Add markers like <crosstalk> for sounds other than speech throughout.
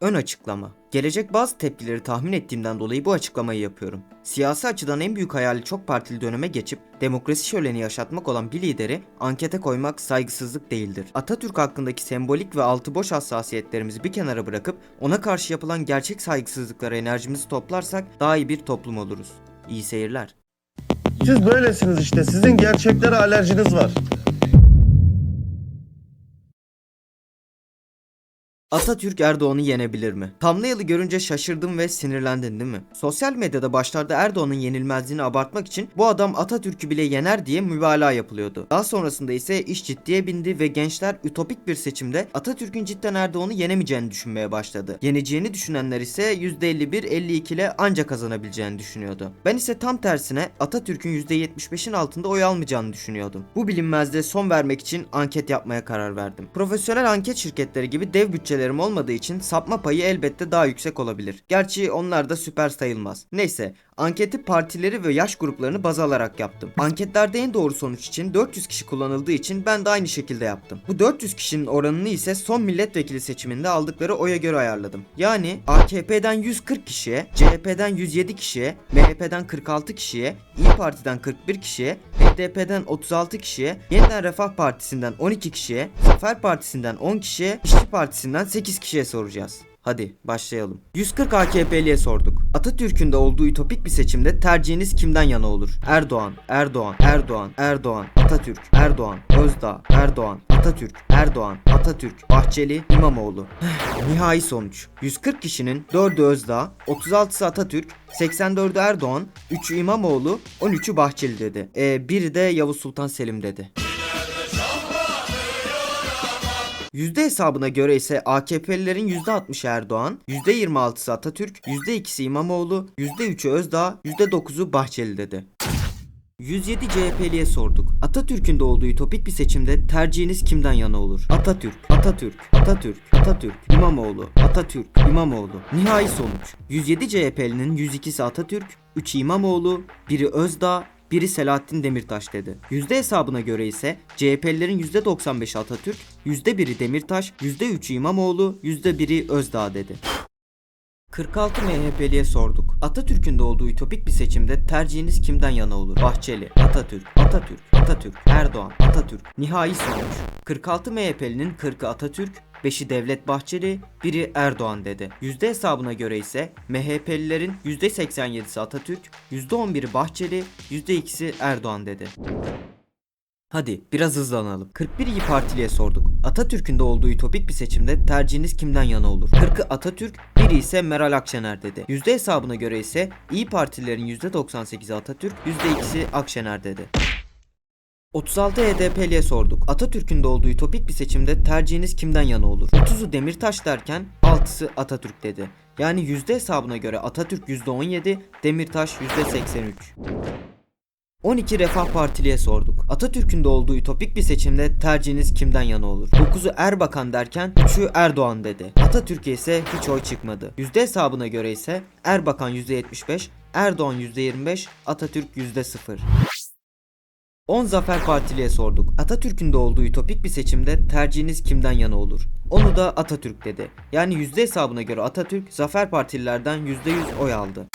Ön açıklama. Gelecek bazı tepkileri tahmin ettiğimden dolayı bu açıklamayı yapıyorum. Siyasi açıdan en büyük hayali çok partili döneme geçip demokrasi şöleni yaşatmak olan bir lideri ankete koymak saygısızlık değildir. Atatürk hakkındaki sembolik ve altı boş hassasiyetlerimizi bir kenara bırakıp ona karşı yapılan gerçek saygısızlıklara enerjimizi toplarsak daha iyi bir toplum oluruz. İyi seyirler. Siz böylesiniz işte. Sizin gerçeklere alerjiniz var. Atatürk Erdoğan'ı yenebilir mi? Thumbnail'ı görünce şaşırdın ve sinirlendin değil mi? Sosyal medyada başlarda Erdoğan'ın yenilmezliğini abartmak için bu adam Atatürk'ü bile yener diye mübalağa yapılıyordu. Daha sonrasında ise iş ciddiye bindi ve gençler ütopik bir seçimde Atatürk'ün cidden Erdoğan'ı yenemeyeceğini düşünmeye başladı. Yeneceğini düşünenler ise %51-52 ile ancak kazanabileceğini düşünüyordu. Ben ise tam tersine Atatürk'ün %75'in altında oy almayacağını düşünüyordum. Bu bilinmezliğe son vermek için anket yapmaya karar verdim. Profesyonel anket şirketleri gibi dev bütçelerim olmadığı için sapma payı elbette daha yüksek olabilir. Gerçi onlar da süper sayılmaz. Neyse anketi partileri ve yaş gruplarını baz alarak yaptım. Anketlerde en doğru sonuç için 400 kişi kullanıldığı için ben de aynı şekilde yaptım. Bu 400 kişinin oranını ise son milletvekili seçiminde aldıkları oya göre ayarladım. Yani AKP'den 140 kişiye, CHP'den 107 kişiye, MHP'den 46 kişiye, İyi Parti'den 41 kişiye, HDP'den 36 kişiye, Yeniden Refah Partisi'nden 12 kişiye, Zafer Partisi'nden 10 kişiye, İşçi Partisi'nden 8 kişiye soracağız. Hadi başlayalım. 140 AKP'liye sorduk. Atatürk'ün de olduğu ütopik bir seçimde tercihiniz kimden yana olur? Erdoğan, Erdoğan, Erdoğan, Erdoğan, Atatürk, Erdoğan, Özdağ, Erdoğan, Atatürk, Erdoğan, Atatürk, Bahçeli, İmamoğlu. <sighs> Nihai sonuç. 140 kişinin 4'ü Özdağ, 36'sı Atatürk, 84'ü Erdoğan, 3'ü İmamoğlu, 13'ü Bahçeli dedi. E, biri de Yavuz Sultan Selim dedi. Yüzde hesabına göre ise AKP'lilerin %60'ı Erdoğan, %26'sı Atatürk, %2'si İmamoğlu, %3'ü Özdağ, %9'u Bahçeli dedi. 107 CHP'liye sorduk. Atatürk'ün de olduğu ütopik bir seçimde tercihiniz kimden yana olur? Atatürk, Atatürk, Atatürk, Atatürk, İmamoğlu, Atatürk, İmamoğlu. Nihai sonuç. 107 CHP'linin 102'si Atatürk, 3'ü İmamoğlu, biri Özdağ, biri Selahattin Demirtaş dedi. Yüzde hesabına göre ise CHP'lilerin %95'i Atatürk, %1'i Demirtaş, %3'ü İmamoğlu, %1'i Özdağ dedi. 46 MHP'liye sorduk. Atatürk'ün de olduğu ütopik bir seçimde tercihiniz kimden yana olur? Bahçeli, Atatürk, Atatürk, Atatürk, Erdoğan, Atatürk. Nihai sonuç. 46 MHP'linin 40'ı Atatürk, 5'i Devlet Bahçeli, biri Erdoğan dedi. Yüzde hesabına göre ise MHP'lilerin %87'si Atatürk, %11'i Bahçeli, %2'si Erdoğan dedi. Hadi biraz hızlanalım. 41 İyi Partiliye sorduk. Atatürk'ün de olduğu ütopik bir seçimde tercihiniz kimden yana olur? 40'ı Atatürk, biri ise Meral Akşener dedi. Yüzde hesabına göre ise İyi Partililerin %98'i Atatürk, %2'si Akşener dedi. 36 HDP'liye sorduk. Atatürk'ün de olduğu ütopik bir seçimde tercihiniz kimden yana olur? 30'u Demirtaş derken 6'sı Atatürk dedi. Yani yüzde hesabına göre Atatürk %17, Demirtaş %83. 12 Refah Partiliye sorduk. Atatürk'ün de olduğu ütopik bir seçimde tercihiniz kimden yana olur? 9'u Erbakan derken 3'ü Erdoğan dedi. Atatürk'e ise hiç oy çıkmadı. Yüzde hesabına göre ise Erbakan %75, Erdoğan %25, Atatürk %0. 10 Zafer Partiliye sorduk. Atatürk'ün de olduğu ütopik bir seçimde tercihiniz kimden yana olur? Onu da Atatürk dedi. Yani yüzde hesabına göre Atatürk Zafer Partililerden %100 oy aldı.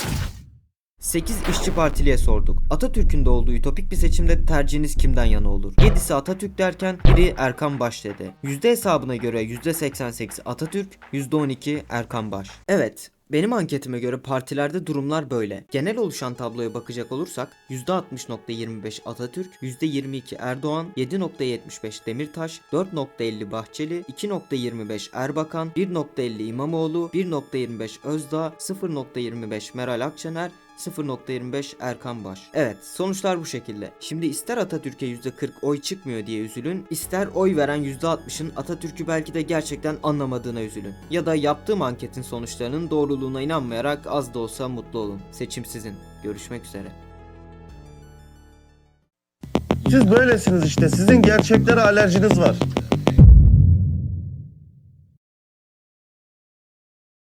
8 işçi partiliye sorduk. Atatürk'ün de olduğu ütopik bir seçimde tercihiniz kimden yana olur? 7'si Atatürk derken biri Erkan Baş dedi. Yüzde hesabına göre %88 Atatürk, %12 Erkan Baş. Evet, benim anketime göre partilerde durumlar böyle. Genel oluşan tabloya bakacak olursak %60.25 Atatürk, %22 Erdoğan, 7.75 Demirtaş, 4.50 Bahçeli, 2.25 Erbakan, 1.50 İmamoğlu, 1.25 Özdağ, 0.25 Meral Akşener, 0.25 Erkan Baş. Evet sonuçlar bu şekilde. Şimdi ister Atatürk'e %40 oy çıkmıyor diye üzülün, ister oy veren %60'ın Atatürk'ü belki de gerçekten anlamadığına üzülün. Ya da yaptığım anketin sonuçlarının doğruluğuna inanmayarak az da olsa mutlu olun. Seçim sizin. Görüşmek üzere. Siz böylesiniz işte. Sizin gerçeklere alerjiniz var.